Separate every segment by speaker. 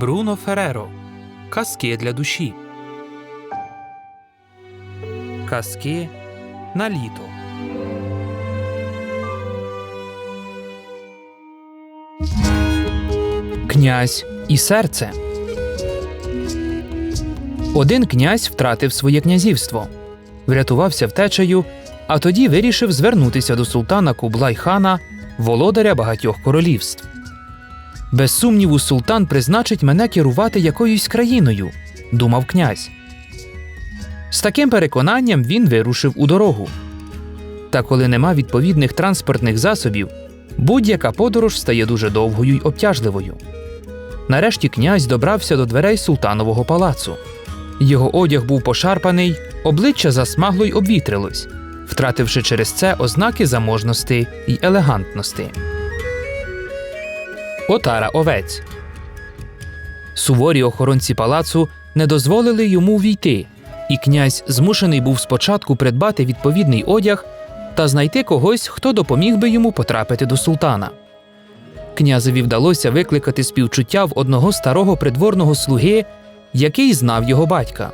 Speaker 1: Бруно Фереро. Казки для душі. Казки на літо. Князь і серце. Один князь втратив своє князівство, врятувався втечею, а тоді вирішив звернутися до султана Кублай-хана, володаря багатьох королівств. Без сумніву, султан призначить мене керувати якоюсь країною, думав князь. З таким переконанням він вирушив у дорогу. Та коли нема відповідних транспортних засобів, будь-яка подорож стає дуже довгою й обтяжливою. Нарешті князь добрався до дверей султанового палацу. Його одяг був пошарпаний, обличчя засмагло й обвітрилось, втративши через це ознаки заможності й елегантності. Отара овець. Суворі охоронці палацу не дозволили йому війти, і князь змушений був спочатку придбати відповідний одяг та знайти когось, хто допоміг би йому потрапити до султана. Князеві вдалося викликати співчуття в одного старого придворного слуги, який знав його батька.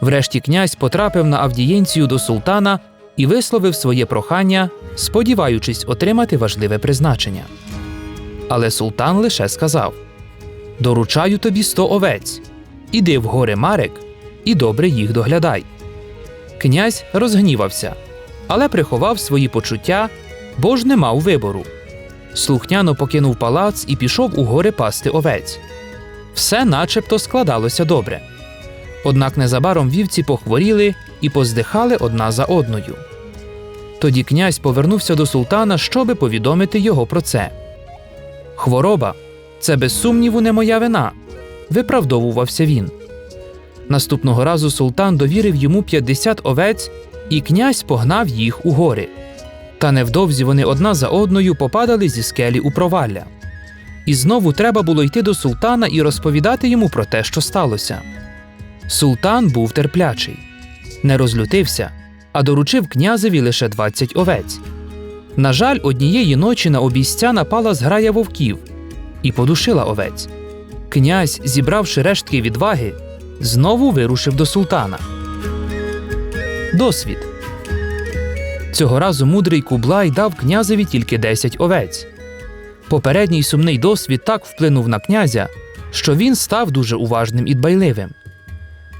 Speaker 1: Врешті князь потрапив на авдієнцію до султана і висловив своє прохання, сподіваючись отримати важливе призначення. Але султан лише сказав: Доручаю тобі сто овець, іди в гори Марек і добре їх доглядай. Князь розгнівався, але приховав свої почуття, бо ж не мав вибору. Слухняно покинув палац і пішов у гори пасти овець. Все начебто складалося добре. Однак незабаром вівці похворіли і поздихали одна за одною. Тоді князь повернувся до султана, щоби повідомити його про це. Хвороба це без сумніву не моя вина, виправдовувався він. Наступного разу султан довірив йому 50 овець, і князь погнав їх у гори. Та невдовзі вони одна за одною попадали зі скелі у провалля. І знову треба було йти до султана і розповідати йому про те, що сталося. Султан був терплячий, не розлютився, а доручив князеві лише 20 овець. На жаль, однієї ночі на обійстя напала зграя вовків і подушила овець. Князь, зібравши рештки відваги, знову вирушив до султана. Досвід цього разу мудрий Кублай дав князеві тільки 10 овець. Попередній сумний досвід так вплинув на князя, що він став дуже уважним і дбайливим.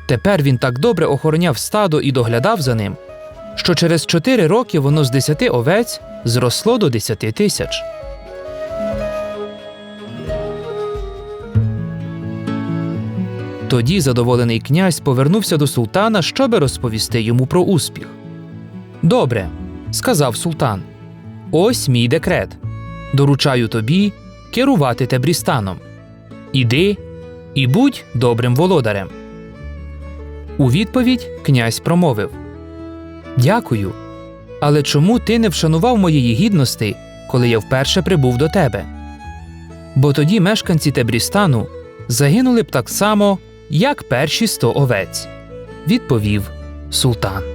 Speaker 1: Тепер він так добре охороняв стадо і доглядав за ним, що через 4 роки воно з 10 овець зросло до 10 тисяч. Тоді задоволений князь повернувся до султана, щоби розповісти йому про успіх. Добре, сказав султан. Ось мій декрет. Доручаю тобі керувати Тебрістаном. Іди і будь добрим володарем. У відповідь князь промовив Дякую. Але чому ти не вшанував моєї гідності, коли я вперше прибув до тебе? Бо тоді мешканці Тебрістану загинули б так само, як перші сто овець, відповів султан.